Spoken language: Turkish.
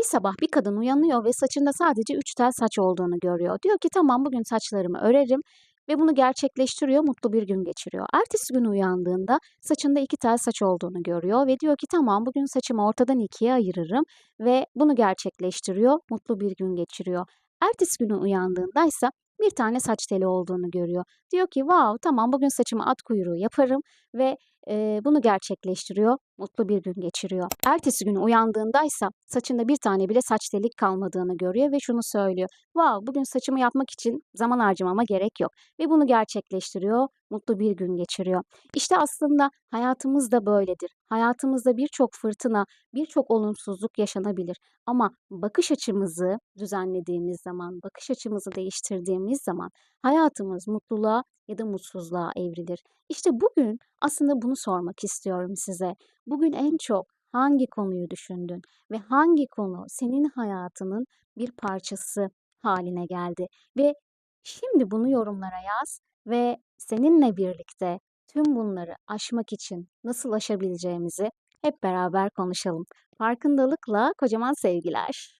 Bir sabah bir kadın uyanıyor ve saçında sadece 3 tel saç olduğunu görüyor. Diyor ki tamam bugün saçlarımı örerim ve bunu gerçekleştiriyor, mutlu bir gün geçiriyor. Ertesi gün uyandığında saçında 2 tel saç olduğunu görüyor ve diyor ki tamam bugün saçımı ortadan ikiye ayırırım ve bunu gerçekleştiriyor, mutlu bir gün geçiriyor. Ertesi günü uyandığındaysa bir tane saç teli olduğunu görüyor. Diyor ki wow tamam bugün saçımı at kuyruğu yaparım ve Eee, bunu gerçekleştiriyor, mutlu bir gün geçiriyor. Ertesi gün uyandığındaysa saçında bir tane bile saç telik kalmadığını görüyor ve şunu söylüyor. Wow, bugün saçımı yapmak için zaman harcamama gerek yok. Ve bunu gerçekleştiriyor, mutlu bir gün geçiriyor. İşte aslında hayatımız da böyledir. Hayatımızda birçok fırtına, birçok olumsuzluk yaşanabilir. Ama bakış açımızı düzenlediğimiz zaman, bakış açımızı değiştirdiğimiz zaman hayatımız mutluluğa ya da mutsuzluğa evrilir. İşte bugün aslında bunu sormak istiyorum size. Bugün en çok hangi konuyu düşündün ve hangi konu senin hayatının bir parçası haline geldi? Ve şimdi bunu yorumlara yaz ve seninle birlikte tüm bunları aşmak için nasıl aşabileceğimizi hep beraber konuşalım. Farkındalıkla kocaman sevgiler.